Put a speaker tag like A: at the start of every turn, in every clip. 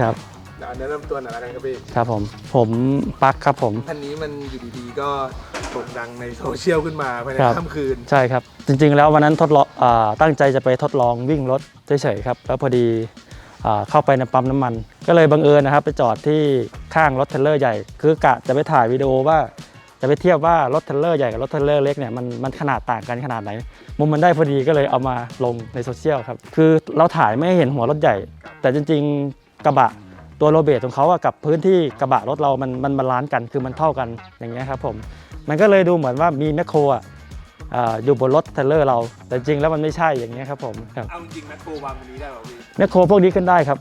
A: ครับสวัสดีครับ
B: เดี๋ยวแนะนำตัวหน่อยละกันครับพี่
A: ครับผม ผมปักครับผม
B: คันนี้มันอยู่ดีๆก็โด่งดังในโซเชียลขึ้นมาภายใน
A: ครับ
B: ค่ำคืน
A: ใช่ครับ จริงๆ แล้ววันนั้นทดลองอ่าตั้งใจจะไปทดลองวิ่งรถเฉยๆครับ แล้วพอดีอ่าเข้าไปในปั๊มน้ำมัน ก็เลยบังเอิญนะครับ ไปจอดที่ข้างรถเทรลเลอร์ใหญ่ คือกะจะไปถ่ายวิดีโอว่า จะไปเทียบว่ารถเทรลเลอร์ใหญ่กับรถเทรลเลอร์เล็กเนี่ยมันมันขนาดต่างกันขนาดไหน มุมมันได้พอดีก็เลยเอามาลงในโซเชียลครับ คือเราถ่ายไม่ให้เห็นหัวรถใหญ่ แต่จริงๆ กระบะตัวโรเบตของเขาอะกับพื้นที่กระบะรถเรามันมันบาลานซ์กันคือมันเท่ากันอย่างเงี้ยครับผมมันก็เลยดูเหมือนว่ามีแมคโครอะอ่าอยู่บนรถเทรลเลอร์เรา แต่จริงแล้วมันไม่ใช่อย่างเงี้ยครับผมครับ
B: เอาจริงๆแมคโครวางวันนี้ได้ป่ะพี่
A: แมคโครพวกนี้ขึ้นได้ครับ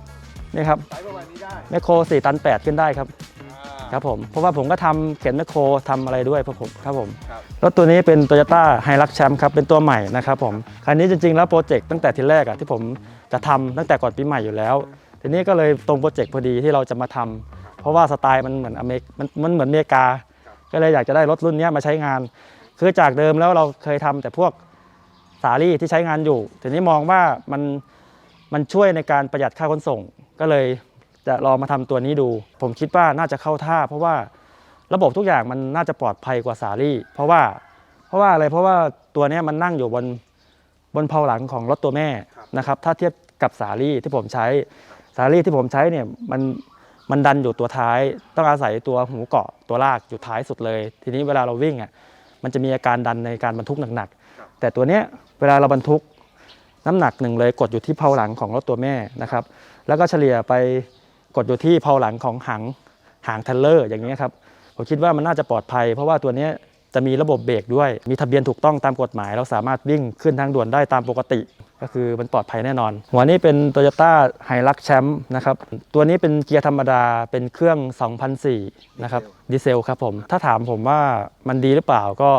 A: นี่ครับ
B: ไซส์ประมาณนี้ได้
A: แมคโคร4ตัน8 ขึ้นได้ครับ
B: อ่า
A: ครับผมเพราะว่าผมก็ทำเข็นแมคโครทำอะไรด้วยครับผมครับผม
B: ครับ
A: รถตัวนี้เป็น Toyota h i l u x Champ ครับเป็นตัวใหม่นะครับผมคันนี้จริงๆแล้วโปรเจกต์ตั้งแต่ทีแรกอะที่ผมจะทำตั้งแต่ก่อนปีใหม่อยู่แล้ว ทีนี้ก็เลยตรงโปรเจกต์พอดีที่เราจะมาทำเพราะว่าสไตล์มันเหมือนอเมริกมันมันเหมือนอเมริกา ก็เลยอยากจะได้รถรุ่นนี้มาใช้งาน คือจากเดิมแล้วเราเคยทำแต่พวกสาลี่ที่ใช้งานอยู่ ทีนี้มองว่ามันมันช่วยในการประหยัดค่าขนส่ง ก็เลยจะลองมาทำตัวนี้ดู ผมคิดว่าน่าจะเข้าท่า เพราะว่าระบบทุกอย่างมันน่าจะปลอดภัยกว่าสาลี่ เพราะว่าเพราะว่าอะไรเพราะว่าตัวนี้มันนั่งอยู่บนบนเพลาหลังของรถตัวแม่นะครับถ้าเทียบกับสาลี่ที่ผมใช้ สาลี่ที่ผมใช้เนี่ยมันมันดันอยู่ตัวท้าย ต้องอาศัยตัวหูเกาะตัวลากอยู่ท้ายสุดเลย ทีนี้เวลาเราวิ่งอะมันจะมีอาการดันในการบรรทุกหนักๆแต่ตัวเนี้ยเวลาเราบรรทุกน้ำหนักหนึ่งเลยกดอยู่ที่เพลาหลังของรถตัวแม่นะครับแล้วก็เฉลี่ยไปกดอยู่ที่เพลาหลังของหางหางเทเลอร์อย่างนี้ครับผมคิดว่ามันน่าจะปลอดภัย เพราะว่าตัวเนี้ย จะมีระบบเบรกด้วย มีทะเบียนถูกต้องตามกฎหมาย เราสามารถวิ่งขึ้นทางด่วนได้ตามปกติ ก็คือมันปลอดภัยแน่นอน หัวนี้เป็น Toyota h i l u x Champ นะครับ ตัวนี้เป็นเกียร์ธรรมดา เป็นเครื่อง 2004 นะครับ ดีเซลครับผม ถ้าถามผมว่ามันดีหรือเปล่าก็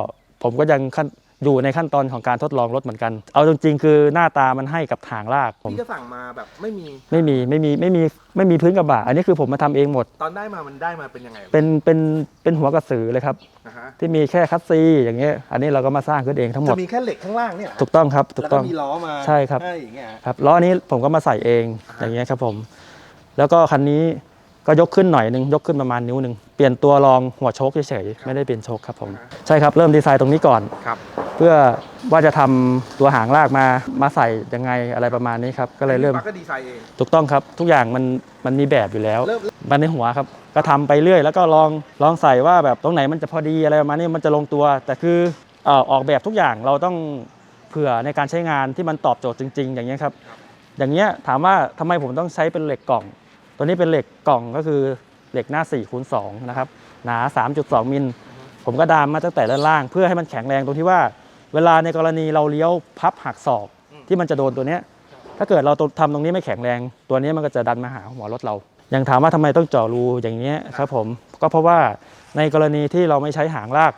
A: ผมก็ยังขั้น อยู่ในขั้นตอนของการทดลองรถเหมือนกัน เอาจริงๆคือหน้าตามันให้กับทางลากผม
B: พี่ก็สั่งมาแบบไม่มี
A: ไม่มีไม่มีไม่มีไม่มีพื้นกระบะ อันนี้คือผมมาทำเองหมด
B: ตอนได้มามันได้มาเป็นยังไง
A: เป็นเป็นเป็นหัวกระสือเลยครับ
B: นะฮะ
A: ที่มีแค่คัสซีอย่างเงี้ยอันนี้เราก็มาสร้างขึ้นเองทั้งหม
B: จะ
A: ด
B: มีแค่เหล็กข้างล่างเนี่ย
A: ถูกต้องครับ ถู
B: แล้
A: ก
B: วก็
A: ต้อง
B: มีล้อมา
A: ใช่ครับ
B: ให้อย่างเงี้ย
A: ครับล้อนี้ผมก็มาใส่เอง
B: อ่าฮะ
A: อย่างเงี้ยครับผม แล้วก็คันนี้ ก็ยกขึ้นหน่อยนึงยกขึ้นประมาณนิ้วหนึ่งเปลี่ยนตัวรองหัวโชคเฉยๆไม่ได้เปลี่ยนโชคครับผมใช่ครับเริ่มดีไซน์ตรงนี้ก่อน
B: ครับ
A: เพื่อว่าจะทำตัวหางลากมามาใส่ยังไงอะไรประมาณนี้ครับก็เลยเริ่ม
B: ปั๊กก็ดีไซน์เอง
A: ถูกต้องครับทุกอย่างมันมันมีแบบอยู่แล้ว
B: เริ่ม
A: มันในหัวครับ ก็ทำไปเรื่อย แล้วก็ลองลองใส่ว่าแบบตรงไหนมันจะพอดีอะไรประมาณนี้มันจะลงตัว แต่คือเอ่อออกแบบทุกอย่างเราต้องเผื่อในการใช้งานที่มันตอบโจทย์จริง ๆ อย่างเงี้ยครับอย่างเงี้ยถามว่าทำไมผมต้องใช้เป็นเหล็กกล่อง ตัวนี้เป็นเหล็กกล่องก็คือเหล็กหน้า4คูณ2นะครับหนา 3.2 มิล ผมก็ดามมาตั้งแต่ด้านล่าง เพื่อให้มันแข็งแรงตรงที่ว่า เวลาในกรณีเราเลี้ยวพับหักศอกที่มันจะโดนตัวเนี้ยถ้าเกิดเราทำตรงนี้ไม่แข็งแรง ตัวนี้มันก็จะดันมาหาหัวรถเราอย่างถามว่าทำไมต้องเจาะรูอย่างเงี้ยครับผมก็เพราะว่าในกรณีที่เราไม่ใช้หางลาก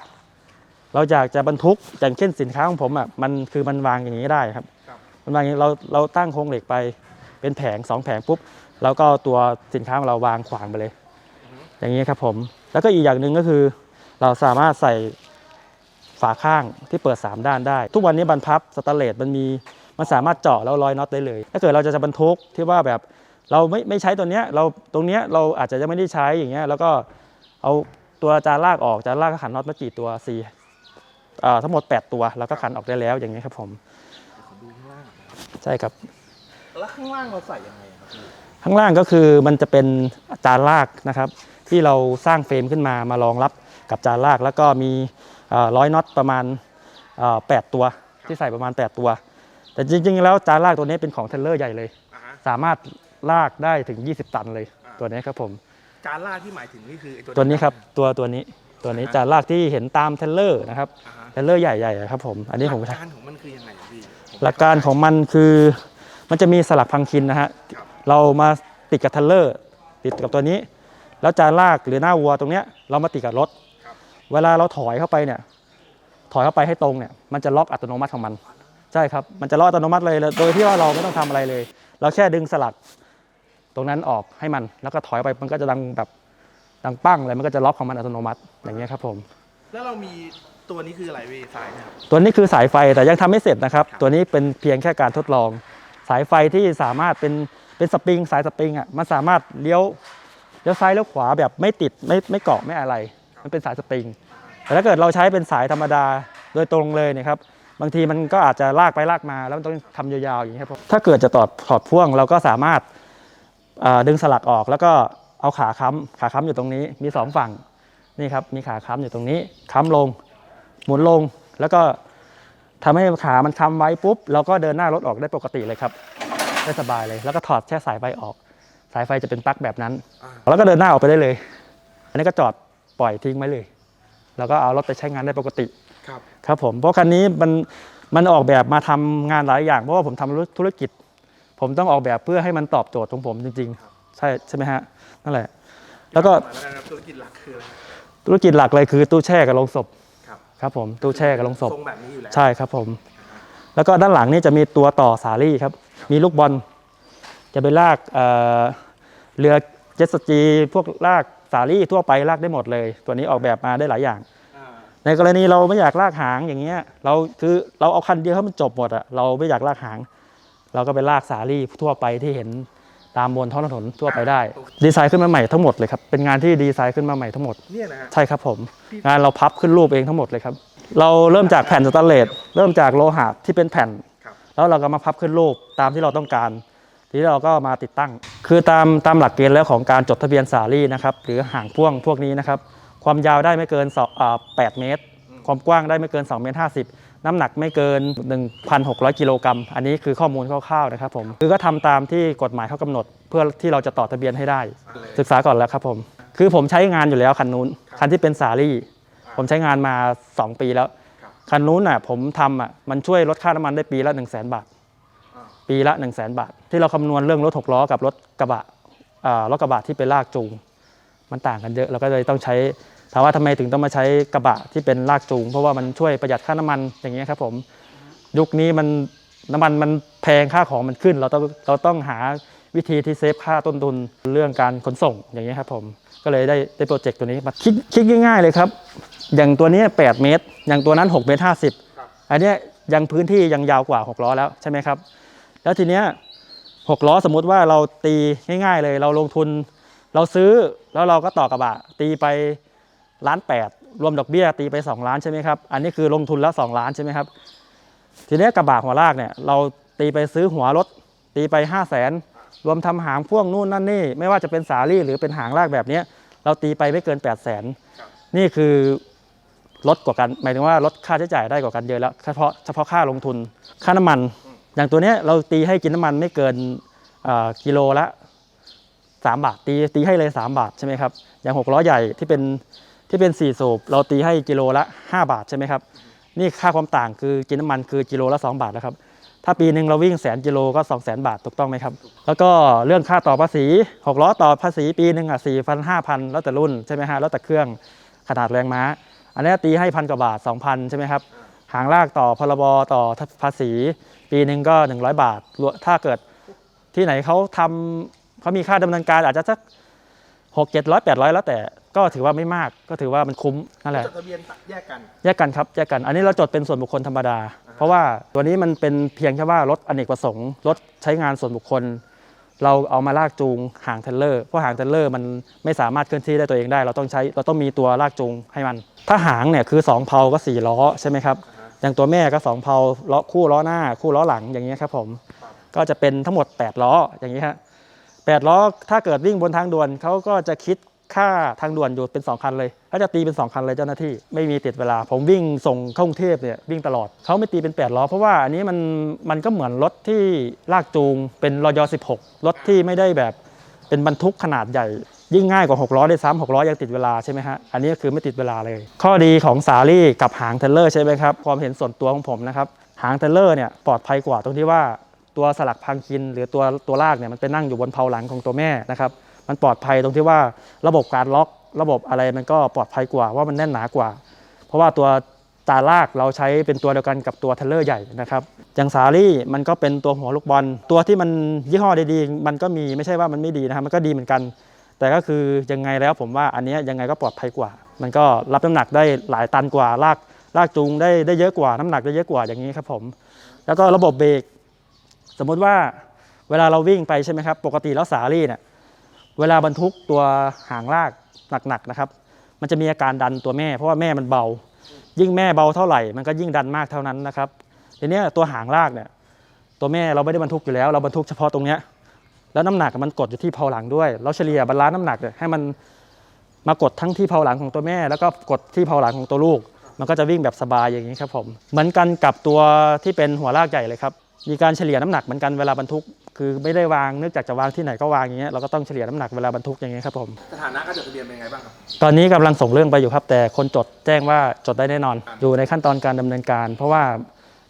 A: เราอยากจะบรรทุกอย่างเช่นสินค้าของผมอะมันคือมันวางอย่างนี้ได้ครับ
B: ครับ
A: มันวางอย่างนี้เราเราตั้งโครงเหล็กไปเป็นแผงสองแผงปุ๊บ เราก็เอาตัวสินค้าของเราวางขวางไปเลย อย่างนี้ครับผม แล้วก็อีกอย่างหนึ่งก็คือ เราสามารถใส่ฝาข้างที่เปิด 3 ด้านได้ ทุกวันนี้บรรพับสแตนเลสมันมีมันสามารถเจาะแล้วร้อยน็อตได้เลย ถ้าเกิดเราจะจะบรรทุกที่ว่าแบบเราไม่ไม่ใช้ตัวเนี้ยเราตรงเนี้ยเราอาจจะยังไม่ได้ใช้อย่างเงี้ยแล้วก็เอาตัวจานลากออกจานลากก็ขันน็อตมากี่ตัวสี่อ่าทั้งหมด 8 ตัวแล้วก็ขันออกได้แล้วอย่างเงี้ยครับผม
B: ดูข้างล่าง
A: ใช่ครับ
B: แล้วข้างล่างเราใส่ยังไงครับพี่
A: ข้างล่างก็คือมันจะเป็นจานลากนะครับ ที่เราสร้างเฟรมขึ้นมามารองรับกับจานลาก แล้วก็มีร้อยน็อตประมาณเอ่อ8ตัว ที่ใส่ประมาณ 8 ตัว แต่จริง ๆ แล้วจานลากตัวนี้เป็นของเทรลเลอร์ใหญ่เลย
B: อ่าฮะ
A: สามารถลากได้ถึง 20 ตันเลย
B: อ่า
A: ตัวนี้ครับผม
B: จานลากที่หมายถึงนี่คือไอ้ตัว
A: ตัวนี้ครับตัวตัวนี้ตัวนี้
B: อ่าฮะ
A: จานลากที่เห็นตามเทรลเลอร์นะครับ
B: อ่าฮะ
A: เทรลเลอร์ใหญ่ๆอะครับผมอันนี้ผม
B: หลักการของมันคือยังไงครับพี่
A: หลักการของมันคือมันจะมีสลักพังคินนะฮะ
B: ครับ
A: เรามาติดกับเทรลเลอร์ ติดกับตัวนี้ แล้วจานลากหรือหน้าวัวตรงเนี้ยเรามาติดกับรถ
B: ครับ
A: เวลาเราถอยเข้าไปเนี่ยถอยเข้าไปให้ตรงเนี่ยมันจะล็อกอัตโนมัติของมัน ใช่ครับ มันจะล็อกอัตโนมัติเลย โดยที่ว่าเราไม่ต้องทำอะไรเลย เราแค่ดึงสลัก ตรงนั้นออกให้มัน แล้วก็ถอยไปมันก็จะดังแบบดังปั้งเลยมันก็จะล็อกของมันอัตโนมัติอย่างเงี้ยครับผม
B: แล้วเรามีตัวนี้คืออะไรพี่สายเนี่ย
A: ตัวนี้คือสายไฟแต่ยังทำไม่เสร็จนะครับ ตัวนี้เป็นเพียงแค่การทดลอง สายไฟที่สามารถเป็น เป็นสปริงสายสปริงอะมันสามารถเลี้ยวเลี้ยวซ้ายเลี้ยวขวาแบบไม่ติดไม่ไม่เกาะไม่อะไร มันเป็นสายสปริง แต่ถ้าเกิดเราใช้เป็นสายธรรมดาโดยตรงเลยเนี่ยครับบางทีมันก็อาจจะลากไปลากมาแล้วมันต้องทำยาวๆอย่างนี้ครับถ้าเกิดจะตอดถอดพ่วงเราก็สามารถดึงสลักออกแล้วก็เอาขาค้ำขาค้ำอยู่ตรงนี้มีสองฝั่งนี่ครับมีขาค้ำอยู่ตรงนี้ค้ำลง หมุนลงแล้วก็ทำให้ขามันค้ำไว้ปุ๊บเราก็เดินหน้ารถออกได้ปกติเลยครับ ได้สบายเลย แล้วก็ถอดแค่สายไฟออก สายไฟจะเป็นปลั๊กแบบนั้น แล้วก็เดินหน้าออกไปได้เลย อันนี้ก็จอดปล่อยทิ้งไว้เลย แล้วก็เอารถไปใช้งานได้ปกติ
B: ครับ
A: ครับผม เพราะคันนี้มันมันออกแบบมาทำงานหลายอย่าง เพราะว่าผมทำธุรกิจ ผมต้องออกแบบเพื่อให้มันตอบโจทย์ของผมจริง ๆ ใช่ใช่ไหมฮะ นั่นแหละ แล้วก็
B: มาแล้วนะครับธุรกิจหลักคืออะไร
A: ธุรกิจหลักเลยคือตู้แช่กับโรงศพ
B: ครับ
A: ครับผม ตู้แช่กับโรงศพ
B: ทรงแบบนี้อยู่แล้ว
A: ใช่ครับผม แล้วก็ด้านหลังนี่จะมีตัวต่อสาลี่ครับ มีลูกบอล จะไปลากเอ่อเรือเจ็ตสกีพวกลากสาลี่ทั่วไปลากได้หมดเลย ตัวนี้ออกแบบมาได้หลายอย่าง
B: อ่า
A: ในกรณีเราไม่อยากลากหางอย่างเงี้ย เราคือเราเอาคันเดียวให้มันจบหมดอะเราไม่อยากลากหาง เราก็ไปลากสาลี่ทั่วไปที่เห็นตามบนท้องถนนทั่วไปได้ ดีไซน์ขึ้นมาใหม่ทั้งหมดเลยครับเป็นงานที่ดีไซน์ขึ้นมาใหม่ทั้งหมด
B: เนี่ยนะฮะ
A: ใช่ครับผม งานเราพับขึ้นรูปเองทั้งหมดเลยครับ เราเริ่มจากแผ่นสแตนเลสเริ่มจากโลหะที่เป็นแผ่น
B: ครับ
A: แล้วเราก็มาพับขึ้นรูปตามที่เราต้องการ ทีนี้เราก็มาติดตั้ง คือตามตามหลักเกณฑ์แล้วของการจดทะเบียนสาลี่นะครับหรือหางพ่วงพวกนี้นะครับ ความยาวได้ไม่เกินสองอ่า8เมตร ความกว้างได้ไม่เกิน2เมตร50 น้ำหนักไม่เกิน 1,600 กิโลกรัม อันนี้คือข้อมูลคร่าวๆนะครับผมคือก็ทำตามที่กฎหมายเขากำหนด เพื่อที่เราจะต่อทะเบียนให้ได้ ศึกษาก่อนแล้วครับผมคือผมใช้งานอยู่แล้วคันนู้นคันที่เป็นสาลี่ ผมใช้งานมา 2 ปีแล้ว
B: ครับ
A: คันนู้นน่ะผมทำอะมันช่วยลดค่าน้ำมันได้ปีละ 1 0 0 0 0แบาท
B: อ่า
A: ปีละ 1 0 0 0 0แบาท ที่เราคำนวณเรื่องรถหกล้อกับรถกระบะอ่ารถกระบะที่เป็นลากจูง มันต่างกันเยอะเราก็เลยต้องใช้ถามว่าทำไมถึงต้องมาใช้กระบะที่เป็นลากจูง เพราะว่ามันช่วยประหยัดค่าน้ำมันอย่างเงี้ยครับผมยุคนี้มันน้ำมันมันแพงค่าของมันขึ้น เราต้องเราต้องหา วิธีที่เซฟค่าต้นทุนเรื่องการขนส่งอย่างเงี้ครับผมก็เลยได้ได้โปรเจกต์ตัวนี้มาคิดคิดง่ายๆเลยครับ อย่างตัวนี้ 8 เมตร อย่างตัวนั้น6เมตร
B: ครับ
A: 50อันนี้ยังพื้นที่ยังยาวกว่า6ล้อแล้วใช่ไหมครับ แล้วทีเนี้ย6ล้อสมมุติว่าเราตีง่าย ๆ เลย เราลงทุนเราซื้อแล้วเราก็ต่อกระบะ ตีไปล้านแปดรวมดอกเบี้ยตีไป 2 ล้านใช่ไหมครับ อันนี้คือลงทุนแล้ว2ล้านใช่ไหมครับ ทีนี้กระบะหัวลากเนี่ยเราตีไปซื้อหัวรถตีไป 5 0 0แสน รวมทำหางพ่วงนู่นนั่นนี่ ไม่ว่าจะเป็นสาลี่หรือเป็นหางลากแบบเนี้ยเราตีไปไม่เกิน 8 0 0แสน
B: ครับ
A: นี่คือลดกว่ากันหมายถึงว่าลดค่าใช้จ่ายได้กว่ากันเยอะแล้วเฉพาะเฉพาะค่าลงทุนค่าน้ำมัน อย่างตัวเนี้ยเราตีให้กินน้ำมันไม่เกินเอ่อกิโลละ 3 บาทตีตีให้เลย 3 บาทใช่ไหมครับอย่าง6ล้อใหญ่ที่เป็นที่เป็น 4 สูบ เราตีให้กิโลละ 5 บาทใช่ไหมครับนี่ค่าความต่างคือกินน้ำมันคือกิโลละ 2 บาทแล้วครับ ถ้าปีหนึ่งเราวิ่งแสนกิโลก็ 2 0 0 0 0 0 บาทถูกต้องไหมครับ แล้วก็เรื่องค่าต่อภาษี 6 ล้อต่อภาษีปีหนึ่งอะสี่พันห้าพันแล้วแต่รุ่นใช่ไหมฮะแล้วแต่เครื่องขนาดแรงม้า อันนี้ตีให้พันกว่าบาท 2,000 ใช่ไหมครับหางลากต่อพรบต่อภาษี ปีหนึ่งก็ 100 บาท ถ้าเกิดที่ไหนเขาทำเขามีค่าดำเนินการอาจจะสักหกเจ็ดร้อยแปดร้อยแล้วแต่ ก็ถือว่าไม่มากก็ถือว่ามันคุ้มนั่นแหละ
B: จดทะเบียนแยกกัน
A: แยกกันครับแยกกัน อันนี้เราจดเป็นส่วนบุคคลธรรมดา เพราะว่าตัวนี้มันเป็นเพียงแค่ว่ารถอเนกประสงค์รถใช้งานส่วนบุคคล เราเอามาลากจูงหางเทรลเลอร์เพราะหางเทรลเลอร์มันไม่สามารถเคลื่อนที่ได้ตัวเองได้ เราต้องใช้เราต้องมีตัวลากจูงให้มัน ถ้าหางเนี่ยคือ2เพลาก็4ล้อใช่ไหมครับอย่างตัวแม่ก็2เพลาล้อคู่ล้อหน้า คู่ล้อหลังอย่างเงี้ยครับผมก็จะเป็นทั้งหมด 8 ล้ออย่างนี้ฮะแปดล้อถ้าเกิดวิ่งบนทางด่วนเขาก็จะคิด ค่าทางด่วนอยู่เป็น 2 คันเลยเขาจะตีเป็น 2 คันเลยเจ้าหน้าที่ ไม่มีติดเวลา ผมวิ่งส่งเข้ากรุงเทพเนี่ยวิ่งตลอดเขาไม่ตีเป็น 8 ล้อ เพราะว่าอันนี้มันมันก็เหมือนรถที่ลากจูงเป็นรอย16 รถที่ไม่ได้แบบเป็นบรรทุกขนาดใหญ่ ยิ่งง่ายกว่า 6 ล้อได้ซ้ำ6ล้อยังติดเวลาใช่ไหมฮะ อันนี้คือไม่ติดเวลาเลย ข้อดีของสาลี่กับหางเทเลอร์ใช่ไหมครับความเห็นส่วนตัวของผมนะครับหางเทเลอร์เนี่ยปลอดภัยกว่าตรงที่ว่าตัวสลักพังคิน หรือตัวตัวลากเนี่ยมันไปนั่งอยู่บนเพลาหลังของตัวแม่นะครับ มันปลอดภัยตรงที่ว่าระบบการล็อก ระบบอะไรมันก็ปลอดภัยกว่าว่ามันแน่นหนากว่า เพราะว่าตัวตาลากเราใช้เป็นตัวเดียวกันกับตัวเทเลอร์ใหญ่นะครับอย่างสาลี่มันก็เป็นตัวหัวลูกบอล ตัวที่มันยี่ห้อดีๆมันก็มีไม่ใช่ว่ามันไม่ดีนะครับมันก็ดีเหมือนกัน แต่ก็คือยังไงแล้วผมว่าอันนี้ยังไงก็ปลอดภัยกว่า มันก็รับน้ำหนักได้หลายตันกว่าลากลากจูงได้ได้เยอะกว่าน้ำหนักได้เยอะกว่าอย่างนี้ครับผม แล้วก็ระบบเบรกสมมุติว่าเวลาเราวิ่งไปใช่ไหมครับปกติแล้วสาลี่เนี่ย เวลาบรรทุกตัวหางลากหนักๆนะครับ มันจะมีอาการดันตัวแม่ เพราะว่าแม่มันเบา ยิ่งแม่เบาเท่าไหร่ มันก็ยิ่งดันมากเท่านั้นนะครับทีเนี้ยตัวหางลากเนี่ยตัวแม่เราไม่ได้บรรทุกอยู่แล้ว เราบรรทุกเฉพาะตรงเนี้ยแล้วน้ำหนักมันกดอยู่ที่เพาหลังด้วยเราเฉลี่ยบรรลาน้ำหนักเนี่ยให้มันมากดทั้งที่เพาหลังของตัวแม่ แล้วก็กดที่เพาหลังของตัวลูก มันก็จะวิ่งแบบสบายอย่างนี้ครับผมเหมือนกันกับตัวที่เป็นหัวลากใหญ่เลยครับมีการเฉลี่ยน้ำหนักเหมือนกันเวลาบรรทุก คือไม่ได้วางนึกจากจะวางที่ไหนก็วางอย่างเงี้ยเราก็ต้องเฉลี่ยน้ำหนักเวลาบรรทุกอย่างเงี้ยครับผม
B: สถานะการจดทะเบียนเป็นไงบ้างครับ
A: ตอนนี้กำลังส่งเรื่องไปอยู่ครับ แต่คนจดแจ้งว่าจดได้แน่นอน อยู่ในขั้นตอนการดำเนินการ เพราะว่า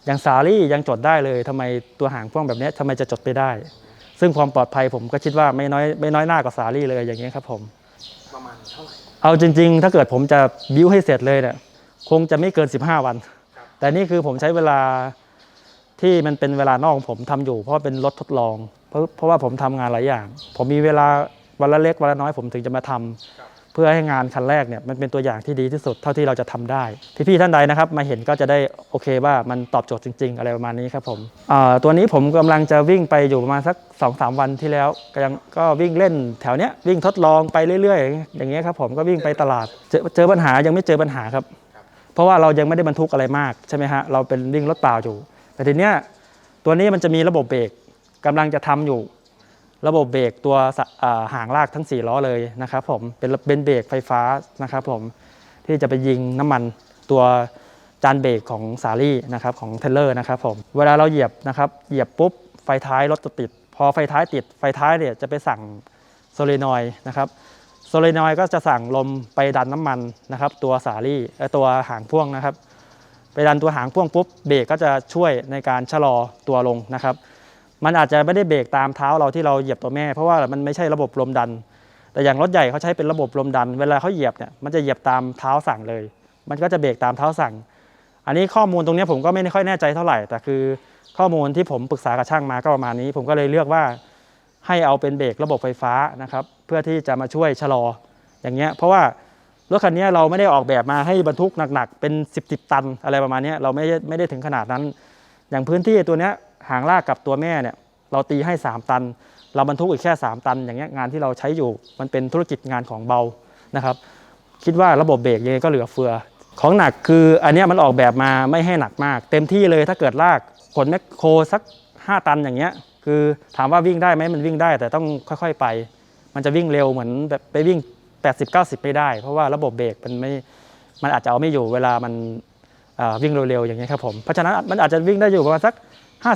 A: อย่างสาลี่ยังจดได้เลยทำไมตัวหางพ่วงแบบเนี้ยทำไมจะจดไม่ได้ ซึ่งความปลอดภัยผมก็คิดว่าไม่น้อยไม่น้อยหน้ากว่าสาลี่เลยอย่างเงี้ยครับผม
B: ประมาณเท่าไหร่
A: เอาจริง ๆ ถ้าเกิดผมจะบิวให้เสร็จเลยเนี่ยคงจะไม่เกิน 15 วัน แต่นี่คือผมใช้เวลา ที่มันเป็นเวลานอกของผมทำอยู่ เพราะว่าเป็นรถทดลอง เพราะเพราะว่าผมทำงานหลายอย่าง ผมมีเวลาวันละเล็กวันละน้อยผมถึงจะมาทำเพื่อให้งานคันแรกเนี่ยมันเป็นตัวอย่างที่ดีที่สุดเท่าที่เราจะทำได้ พี่ๆท่านใดนะครับ มาเห็นก็จะได้โอเคว่ามันตอบโจทย์จริง ๆ อะไรประมาณนี้ครับผมอ่าตัวนี้ผมกำลังจะวิ่งไปอยู่ประมาณสัก2อสวันที่แล้วก็ยังก็วิ่งเล่นแถวเนี้ยวิ่งทดลองไปเรื่อย ๆ อย่างเงี้ยครับผมก็วิ่งไปตลาดเจอเจอปัญหายังไม่เจอปัญหาครับ เพราะว่าเรายังไม่ได้บรรทุกอะไรมากใช่ไหมฮะเราเป็นวิ่งรถเปล่าอยู่ แต่ทีเนี้ยตัวนี้มันจะมีระบบเบรกกำลังจะทำอยู่ ระบบเบรกตัวสะอ่าหางลากทั้ง 4 ล้อเลยนะครับผมเป็นเป็นเบรกไฟฟ้านะครับผมที่จะไปยิงน้ำมันตัวจานเบรกของสาลี่นะครับของเทเลอร์นะครับผมเวลาเราเหยียบนะครับเหยียบปุ๊บไฟท้ายรถจะติด พอไฟท้ายติดไฟท้ายเนี่ยจะไปสั่งโซเลนอยด์นะครับโซเลนอยด์ก็จะสั่งลมไปดันน้ำมันนะครับตัวสาลี่ตัวหางพ่วงนะครับ ไปดันตัวหางพ่วงปุ๊บเบรกก็จะช่วยในการชะลอตัวลงนะครับ มันอาจจะไม่ได้เบรกตามเท้าเราที่เราเหยียบตัวแม่ เพราะว่ามันไม่ใช่ระบบลมดัน แต่อย่างรถใหญ่เขาใช้เป็นระบบลมดัน เวลาเขาเหยียบเนี่ยมันจะเหยียบตามเท้าสั่งเลย มันก็จะเบรกตามเท้าสั่ง อันนี้ข้อมูลตรงนี้ผมก็ไม่ค่อยแน่ใจเท่าไหร่ แต่คือข้อมูลที่ผมปรึกษากับช่างมาก็ประมาณนี้ ผมก็เลยเลือกว่าให้เอาเป็นเบรกระบบไฟฟ้านะครับเพื่อที่จะมาช่วยชะลออย่างเงี้ยเพราะว่า รถคันนี้เราไม่ได้ออกแบบมาให้บรรทุกหนักๆ เป็น 10บตันอะไรประมาณนี้เราไม่ได้ไม่ได้ถึงขนาดนั้น อย่างพื้นที่ตัวนี้หางลากกับตัวแม่เนี่ยเราตีให้ 3 ตัน เราบรรทุกอีกแค่ 3 ตัน อย่างเงี้ยงานที่เราใช้อยู่มันเป็นธุรกิจงานของเบานะครับคิดว่าระบบเบรกยังไงก็เหลือเฟือ ของหนักคืออันนี้มันออกแบบมาไม่ให้หนักมาก เต็มที่เลยถ้าเกิดลากขนแมคโครสัก 5 ตันอย่างเงี้ยคือถามว่าวิ่งได้ไหมมันวิ่งได้แต่ต้องค่อย ๆ ไป มันจะวิ่งเร็วเหมือนแบบไปวิ่ง 80-90 ไม่ได้ เพราะว่าระบบเบรกมันไม่มันอาจจะเอาไม่อยู่เวลามันวิ่งเร็วๆอย่างเงี้ครับผมเพราะฉะนั้นมันอาจจะวิ่งได้อยู่ประมาณสัก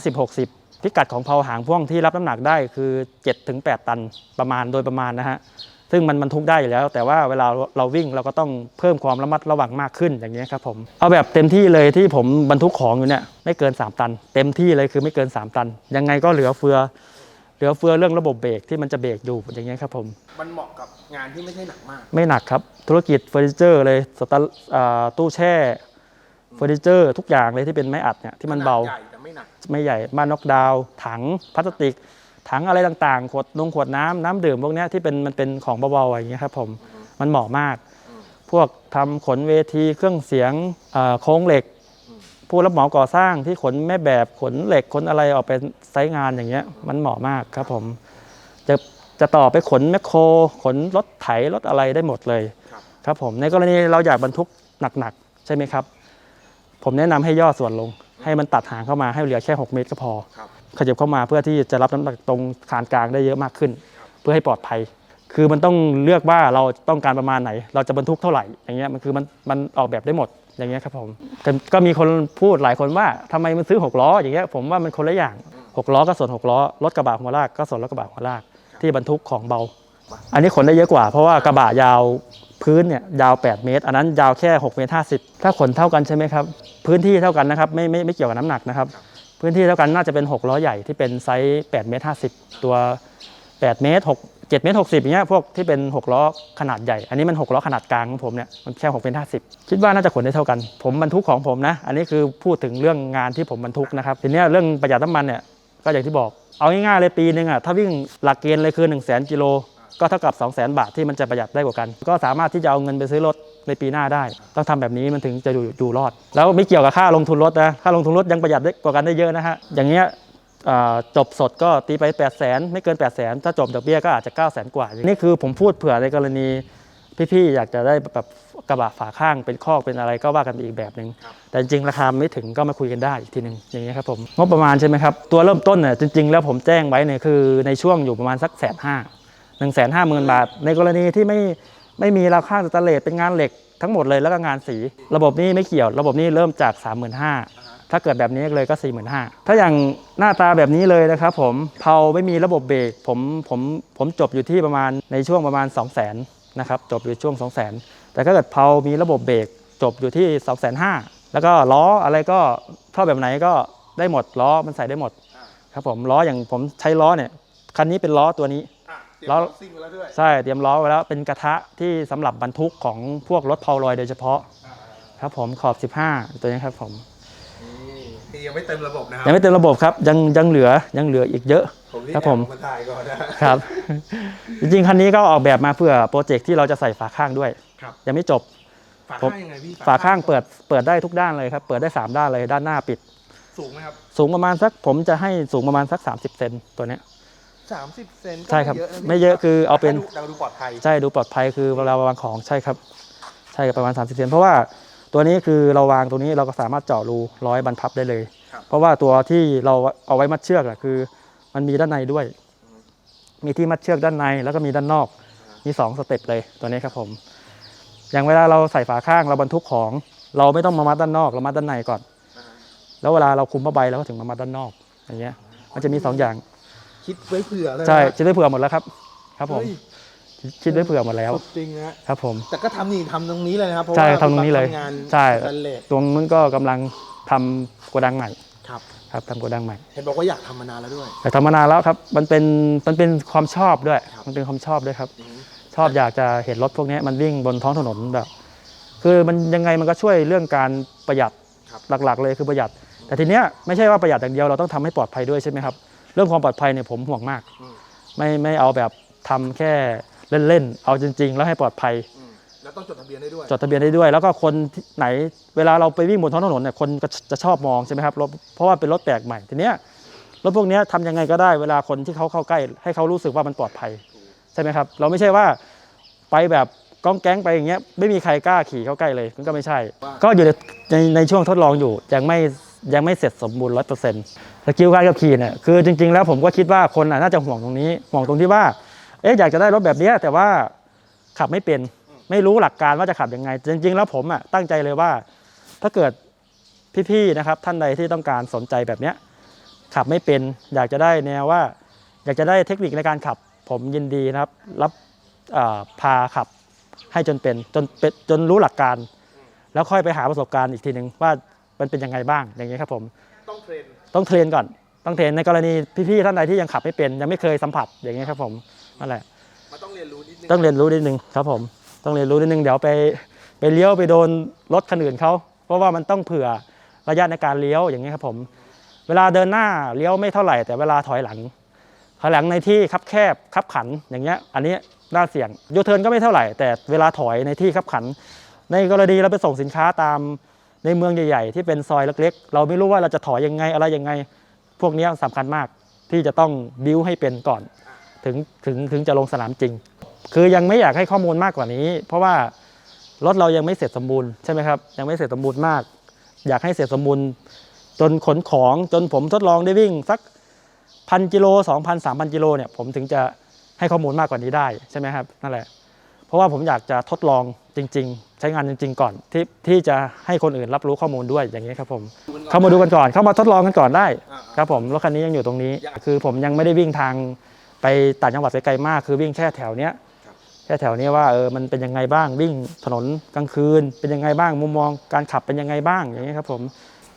A: 50-60 พิกัดของเพาหางพ่วงที่รับน้ำหนักได้คือ7-8 ตันประมาณโดยประมาณนะฮะซึ่งมันบรรทุกได้อยู่แล้ว แต่ว่าเวลาเราวิ่งเราก็ต้องเพิ่มความระมัดระวังมากขึ้นอย่างนี้ครับผมเอาแบบเต็มที่เลยที่ผมบรรทุกของอยู่เนี่ยไม่เกิน 3 ตัน เต็มที่เลยคือไม่เกิน 3 ตัน ยังไงก็เหลือเฟือ เหลือเฟือเรื่องระบบเบรกที่มันจะเบรกอยู่อย่างนี้ยครับผม
B: มันเหมาะกับงานที่ไม่ใช่หนักมาก
A: ไม่หนักครับ ธุรกิจเฟอร์นิเจอร์เลยสตาร์อ่าตู้แช่เฟอร์นิเจอร์ ทุกอย่างเลยที่เป็นไม้อัดเนี่ยที่มันเบา
B: ใหญ่แต่ไม่หนัก
A: ไม่ใหญ่บ้านน็อกดาวน์ถังพลาสติก ถังอะไรต่างๆ ขวดนงขวดน้ำน้ำดื่มพวกเนี้ยที่เป็นมันเป็นของเบาๆอย่างเงี้ยครับผมมันเหมาะมาก พวกทำขนเวทีเครื่องเสียงเอ่อโครงเหล็ก ผู้รับเหมาก่อสร้างที่ขนแม่แบบขนเหล็กขนอะไรออกไปไซต์งานอย่างเงี้ย มันเหมาะมากครับผมจะจะต่อไปขนแมคโคร ขนรถไถรถอะไรได้หมดเลย
B: ครับ
A: ครับผมในกรณีเราอยากบรรทุกหนักๆ ใช่ไหมครับ ผมแนะนำให้ย่อส่วนลง ให้มันตัดหางเข้ามาให้เหลือแค่ 6 เมตรก็พอ
B: ครับ
A: ขยับเข้ามาเพื่อที่จะรับน้ำหนักตรงคานกลางได้เยอะมากขึ้น เพื่อให้ปลอดภัย คือมันต้องเลือกว่าเราต้องการประมาณไหน เราจะบรรทุกเท่าไหร่อย่างเงี้ยมันคือมันมันออกแบบได้หมด อย่างเงี้ยครับผมก็ก็มีคนพูดหลายคนว่าทำไมมันซื้อ 6 ล้อ อย่างเงี้ยผมว่ามันคนละอย่าง 6 ล้อก็ส่วน 6 ล้อ รถกระบะหัวลากก็ส่วนรถกระบะหัวลากที่บรรทุกของเบา อันนี้ขนได้เยอะกว่า เพราะว่ากระบะยาวพื้นเนี่ยยาว 8 เมตร อันนั้นยาวแค่6เมตร50ถ้าขนเท่ากันใช่ไหมครับ พื้นที่เท่ากันนะครับไม่ไม่ไม่เกี่ยวกับน้ำหนักนะครับ พื้นที่เท่ากันน่าจะเป็น6ล้อใหญ่ที่เป็นไซส์8เมตร50 ตัว 8 เมตร 6 7เมตร60อย่างเงี้ยพวกที่เป็น6ล้อขนาดใหญ่ อันนี้มัน6ล้อขนาดกลางของผมเนี่ยมันแค่6เมตร50คิดว่าน่าจะขนได้เท่ากัน ผมบรรทุกของผมนะ อันนี้คือพูดถึงเรื่องงานที่ผมบรรทุกนะครับทีนี้เรื่องประหยัดน้ำมันเนี่ยก็อย่างที่บอกเอาง่ายๆเลยปีหนึ่งอะถ้าวิ่งหลักเกณฑ์เลยคือ1 0 0 0 0 0กิโลก็เท่ากับ 2 0 0 0 0 0 บาทที่มันจะประหยัดได้กว่ากัน ก็สามารถที่จะเอาเงินไปซื้อรถในปีหน้าได้ ต้องทำแบบนี้มันถึงจะอยู่อยู่รอด แล้วไม่เกี่ยวกับค่าลงทุนรถนะค่าลงทุนรถยังประหยัดได้กว่ากันได้เยอะนะฮะอย่างเงี้ย จบสดก็ตีไป 8 0 0แสนไม่เกิน 8 0 0แสนถ้าจบดอกเบี้ยก็อาจจะ 9 0 0แสนกว่า นี่คือผมพูดเผื่อในกรณีพี่ๆ อยากจะได้แบบกระบะฝาข้างเป็นคอกเป็นอะไรก็ว่ากันไปอีกแบบหนึ่งแต่จริงๆราคาไม่ถึงก็มาคุยกันได้อีกทีหนึ่งอย่างนี้ยครับผมงบประมาณใช่ไหมครับ ตัวเริ่มต้นเนี่ยจริง ๆ แล้วผมแจ้งไว้เนี่ยคือในช่วงอยู่ประมาณสักแสนห้าหนึ่งแสนห้าหมื่นบาท ในกรณีที่ไม่ไม่มีราคาสแตนเลสเป็นงานเหล็กทั้งหมดเลยแล้วก็งานสี ระบบนี้ไม่เกี่ยว ระบบนี้เริ่มจาก 35,000 ถ้าเกิดแบบนี้เลยก็ 45,000ถ้าอย่างหน้าตาแบบนี้เลยนะครับผมเพาไม่มีระบบเบรกผมผมผมจบอยู่ที่ประมาณในช่วงประมาณ 200,000นะครับจบอยู่ช่วง 200,000แต่ถ้าเกิดเพามีระบบเบรกจบอยู่ที่ 250,000แล้วก็ล้ออะไรก็ชอบแบบไหนก็ได้หมดล้อมันใส่ได้หมดครับผมล้ออย่างผมใช้ล้อเนี่ยคันนี้เป็นล้อตัวนี้
B: อะเตรียม
A: แล้ว
B: ซิ่งไว้แล้วด้วย
A: ใช่เตรียมล้อไว้แล้วเป็นกระทะที่สำหรับบรรทุกของพวกรถเพาลอยโดยเฉพาะ ครับผมขอบ 15 ตัวนี้ครับผม
B: นี่นี่ยังไม่เต็มระบบนะครั
A: ยังไม่เต็มระบบครับยังยังเหลือยังเหลืออีกเยอะ
B: ผมนี่
A: ครับผม
B: แอบมาถ่ายก่อนนะครับ
A: จริงๆคันนี้ก็ออกแบบมาเพื่อโปรเจกต์ที่เราจะใส่ฝาข้างด้วย
B: ครับ
A: ยังไม่จบ
B: ฝา
A: ผม
B: ข้างยังไงพี่
A: ฝาข้างเปิดเปิดได้ทุกด้านเลยครับ เปิดได้ 3 ด้านเลยด้านหน้าปิด
B: สูงไหมครับ
A: สูงประมาณสักผมจะให้สูงประมาณสัก 30เซนตัวเนี้ย
B: สามสิบเซนก็
A: ใช่ครับ
B: ไม่เยอะนะพี่
A: ไม่เยอะคือเอาเป็น
B: แต่ดูปลอดภัย
A: ใช่ดูปลอดภัยคือเวลาวางของใช่ครับ ใช่ครับประมาณ 30เซนเพราะว่า ตัวนี้คือเราวางตรงนี้เราก็สามารถเจาะรูร้อยบรรพับได้เลย
B: ครับ
A: เพราะว่าตัวที่เราเอาไว้มัดเชือกอะคือ มันมีด้านในด้วย มีที่มัดเชือกด้านในแล้วก็มีด้านนอก มีสองสเต็ปเลยตัวนี้ครับผม อย่างเวลาเราใส่ฝาข้างเราบรรทุกของ เราไม่ต้องมามัดด้านนอกเรามัดด้านในก่อน
B: อ่าฮะ
A: แล้วเวลาเราคุมผ้าใบเราก็ถึงมามัดด้านนอกอย่างเงี้ย มันจะมีสองอย่าง
B: คิดไว้เผื่อเลยนะ
A: ใช่คิดไว้เผื่อหมดแล้วครับ ครับผม
B: เฮ้ย
A: คิดไว้เผื่อหมดแล้ว
B: สุดจริงนะ
A: ครับผม
B: แต่ก็ทำนี่ทำตรงนี้เลยนะครับ เพราะ
A: ใช่
B: ว่า
A: ทำตรงนี้เลย
B: ทำงาน
A: ใช่
B: สแตนเลส
A: ตรงนู้นก็กำลังทำโกดังใหม่
B: ครับ
A: ครับทำโกดังใหม่
B: เห็นบอกว่าอยากทำมานานแล้วด้วย
A: แต่ทำมานานแล้วครับ มันเป็นมันเป็นความชอบด้วย
B: ครับ
A: มันเป็นความชอบด้วยครับ
B: อือฮึ
A: ชอบอยากจะเห็นรถพวกนี้มันวิ่งบนท้องถนนแบบ คือมันยังไงมันก็ช่วยเรื่องการประหยัด
B: ครับ
A: หลักๆ เลยคือประหยัด แต่ทีเนี้ยไม่ใช่ว่าประหยัดอย่างเดียวเราต้องทำให้ปลอดภัยด้วยใช่ไหมครับ เรื่องความปลอดภัยเนี่ยผมห่วงมาก
B: อืม
A: ไม่ไม่เอาแบบทำแค่ เล่นๆ เอาจริง ๆ แล้วให้ปลอดภัย
B: อืมแล้วต้องจดทะเบียนได้ด้วย
A: จดทะเบียนได้ด้วย แล้วก็คนที่ไหนเวลาเราไปวิ่งบนท้องถนนเนี่ยคนก็จะชอบมองใช่ไหมครับรถเพราะว่าเป็นรถแปลกใหม่ทีเนี้ยรถพวกเนี้ยทำยังไงก็ได้เวลาคนที่เขาเข้าใกล้ ให้เขารู้สึกว่ามันปลอดภัยใช่ไหมครับ เราไม่ใช่ว่าไปแบบก้องแก๊งไปอย่างเงี้ยไม่มีใครกล้าขี่เข้าใกล้เลยมันก็ไม่ใช่
B: ว่า
A: ก็อยู่ในในในช่วงทดลองอยู่ยังไม่ยังไม่เสร็จสมบูรณ์ร้อยเปอร์เซ็นต์สกิลการขับขี่เนี่ยคือจริง ๆ แล้วผมก็คิดว่าคนน่ะน่าจะห่วงตรงนี้ห่วงตรงที่ว่า เอ๊ะอยากจะได้รถแบบเนี้ยแต่ว่าขับไม่เป็น ไม่รู้หลักการว่าจะขับยังไง จริง ๆ แล้วผมอะตั้งใจเลยว่า ถ้าเกิดพี่ๆนะครับ ท่านใดที่ต้องการสนใจแบบเนี้ยขับไม่เป็น อยากจะได้แนวว่า อยากจะได้เทคนิคในการขับ ผมยินดีนะครับ รับอ่าพาขับให้จนเป็นจนเป็นจนรู้หลักการ แล้วค่อยไปหาประสบการณ์อีกทีหนึ่งว่ามันเป็นยังไงบ้างอย่างนี้ยครับผม
B: ต้องเทรน
A: ต้องเทรนก่อน ต้องเทรนในกรณีพี่ๆท่านใดที่ยังขับไม่เป็น ยังไม่เคยสัมผัสอย่างนี้ยครับผม นั่นแหละ
B: มันต้องเรียนรู้นิดนึง
A: ต้องเรียนรู้นิดนึงครับผม ต้องเรียนรู้นิดนึงเดี๋ยวไปไปเลี้ยวไปโดนรถคันอื่นเขาเพราะว่ามันต้องเผื่อระยะในการเลี้ยวอย่างนี้ยครับผม เวลาเดินหน้าเลี้ยวไม่เท่าไหร่ แต่เวลาถอยหลังถอยหลังในที่คับแคบคับขันอย่างเงี้ย อันนี้น่าเสี่ยงยูเทิร์นก็ไม่เท่าไหร่ แต่เวลาถอยในที่คับขัน ในกรณีเราไปส่งสินค้าตามในเมืองใหญ่ๆ ที่เป็นซอยเล็กๆ เราไม่รู้ว่าเราจะถอยยังไงอะไรยังไง พวกเนี้ยสำคัญมากที่จะต้องบิวให้เป็นก่อน ถึงถึงถึงจะลงสนามจริง คือยังไม่อยากให้ข้อมูลมากกว่านี้ เพราะว่ารถเรายังไม่เสร็จสมบูรณ์ใช่ไหมครับยังไม่เสร็จสมบูรณ์มาก อยากให้เสร็จสมบูรณ์จนขนของจนผมทดลองได้วิ่งสักพันกิโลสองพันสามพันกิโลเนี่ยผมถึงจะให้ข้อมูลมากกว่านี้ได้ใช่ไหมครับนั่นแหละ เพราะว่าผมอยากจะทดลองจริง ๆ ใช้งานจริง ๆ ก่อนที่ที่จะให้คนอื่นรับรู้ข้อมูลด้วยอย่างนี้ครับผมเข้ามาดูกันก่อนเข้ามาทดลองกันก่อนได้ ครับผมรถคันนี้ยังอยู่ตรงนี้ คือผมยังไม่ได้วิ่งทาง ไปต่างจังหวัดไปไกลมากคือวิ่งแค่แถวเนี้ย
B: ครับ
A: แค่แถวเนี้ยว่าเออมันเป็นยังไงบ้างวิ่งถนนกลางคืน เป็นยังไงบ้างมุมมองการขับเป็นยังไงบ้างอย่างนี้ยครับผม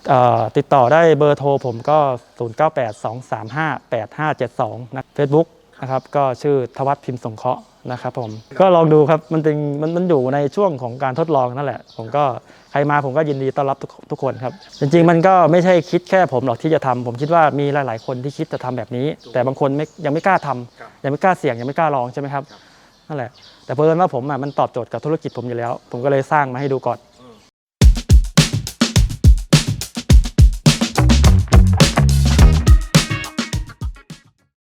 A: เอ่อติดต่อได้เบอร์โทรผมก็ 0982358572นะเฟซบุ๊กนะครับก็ชื่อทวัฒน์พิมพ์สงเคราะห์ นะครับผมก็ลองดูครับมันเป็นมันมันอยู่ในช่วงของการทดลองนั่นแหละ ผมก็ใครมาผมก็ยินดีต้อนรับทุกทุกคนครับ จริง ๆ มันก็ไม่ใช่คิดแค่ผมหรอกที่จะทำผมคิดว่ามีหลาย ๆ คนที่คิดจะทำแบบนี้ แต่บางคนไม่ยังไม่กล้าทำ
B: ครับ
A: ยังไม่กล้าเสี่ยงยังไม่กล้าลองใช่ไหมครับ
B: ครับ
A: นั่นแหละแต่เพิ่นว่าผมอะมันตอบโจทย์กับธุรกิจผมอยู่แล้ว ผมก็เลยสร้างมาให้ดูก่อน